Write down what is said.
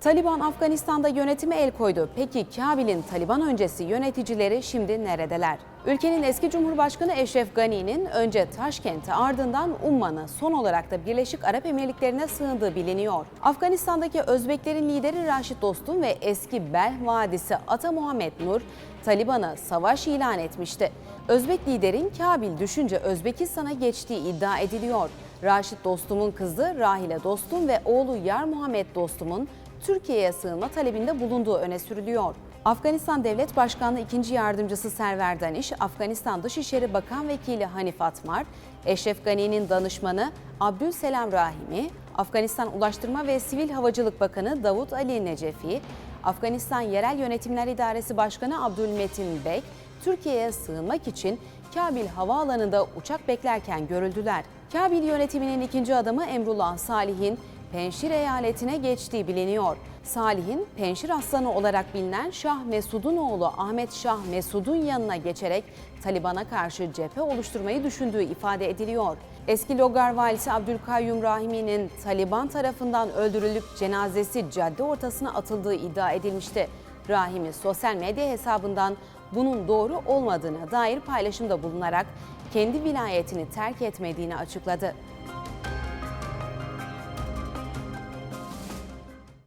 Taliban Afganistan'da yönetime el koydu. Peki Kabil'in Taliban öncesi yöneticileri şimdi neredeler? Ülkenin eski Cumhurbaşkanı Eşref Gani'nin önce Taşkent'e ardından Umman'a son olarak da Birleşik Arap Emirlikleri'ne sığındığı biliniyor. Afganistan'daki Özbeklerin lideri Raşit Dostum ve eski Belh Vadisi Ata Muhammed Nur Taliban'a savaş ilan etmişti. Özbek liderin Kabil düşünce Özbekistan'a geçtiği iddia ediliyor. Raşit Dostum'un kızı Rahile Dostum ve oğlu Yar Muhammed Dostum'un Türkiye'ye sığınma talebinde bulunduğu öne sürülüyor. Afganistan Devlet Başkanlığı 2. Yardımcısı Server Daniş, Afganistan Dışişleri Bakan Vekili Hanif Atmar, Eşref Gani'nin danışmanı Abdülselam Rahimi, Afganistan Ulaştırma ve Sivil Havacılık Bakanı Davut Ali Necefi, Afganistan Yerel Yönetimler İdaresi Başkanı Abdülmetin Bek, Türkiye'ye sığınmak için Kabil Havaalanı'nda uçak beklerken görüldüler. Kabil yönetiminin ikinci adamı Emrullah Salih'in Penşir eyaletine geçtiği biliniyor. Salih'in Penşir Aslanı olarak bilinen Şah Mesud'un oğlu Ahmet Şah Mesud'un yanına geçerek Taliban'a karşı cephe oluşturmayı düşündüğü ifade ediliyor. Eski Logar valisi Abdülkayyum Rahimi'nin Taliban tarafından öldürülüp cenazesi cadde ortasına atıldığı iddia edilmişti. Rahimi sosyal medya hesabından bunun doğru olmadığına dair paylaşımda bulunarak kendi vilayetini terk etmediğini açıkladı.